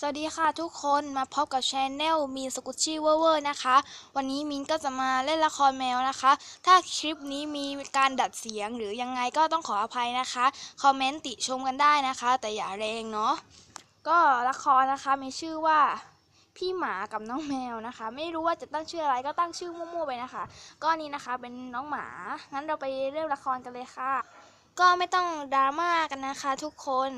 สวัสดีค่ะทุกคนมาพบกับช anel มีนสกุชชี่เวอร์เวอร์นะคะ วันนี้มินก็จะมาเล่นละครแมวนะคะ ถ้าคลิปนี้มีการดัดเสียงหรือยังไงก็ต้องขออภัยนะคะ คอมเมนต์ติชมกันได้นะคะ แต่อย่าแรงเนาะก็ละครนะคะมีชื่อว่าพี่หมากับน้องแมวนะคะ ไม่รู้ว่าจะตั้งชื่ออะไรก็ตั้งชื่อมั่วๆไปนะคะ ก็นี่นะคะเป็นน้องหมางั้นเราไปเริ่มละครกันเลยค่ะ ก็ไม่ต้องดราม่ากันนะคะ ทุกคน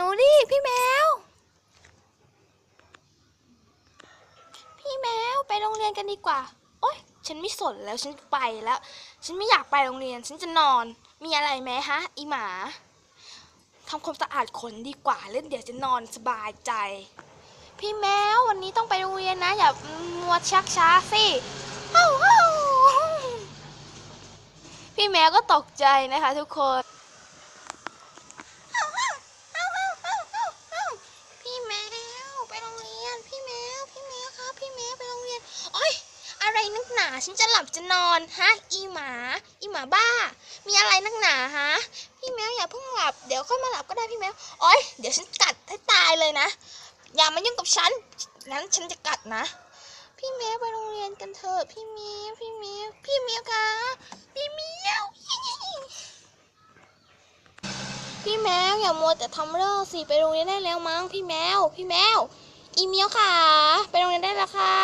หนูดิพี่แมว พี่แมวไปโรงเรียนกันดีกว่า โอ๊ย ฉันไม่สนแล้วฉันไปแล้ว ฉันไม่อยากไปโรงเรียน ฉันจะนอน มีอะไรไหมฮะ อีหมาทำความสะอาดขนดีกว่าแล้วเดี๋ยวจะนอนสบายใจ พี่แมววันนี้ต้องไปโรงเรียนนะ อย่ามัวชักช้าสิเฮ้าเฮ้าพี่แมวก็ตกใจนะคะทุกคน นาฉันจะหลับจะนอนฮะอีหมา อีหมาบ้า มีอะไรนักหนาฮะพี่แมวอย่าเพิ่งหลับเดี๋ยวค่อยมาหลับก็ได้พี่แมวโอ๊ยเดี๋ยวฉันกัดให้ตายเลยนะ อย่ามายุ่งกับฉันงั้นฉันจะกัดนะ พี่แมวไปโรงเรียนกันเถอะพี่แมวพี่แมวพี่แมวคะพี่แมวพี่แมวอย่ามัวแต่ทำเรื่องสิไปโรงเรียนได้แล้วมั้งพี่แมวพี่แมวอีเมียวค่ะ ไปโรงเรียนได้แล้วค่ะ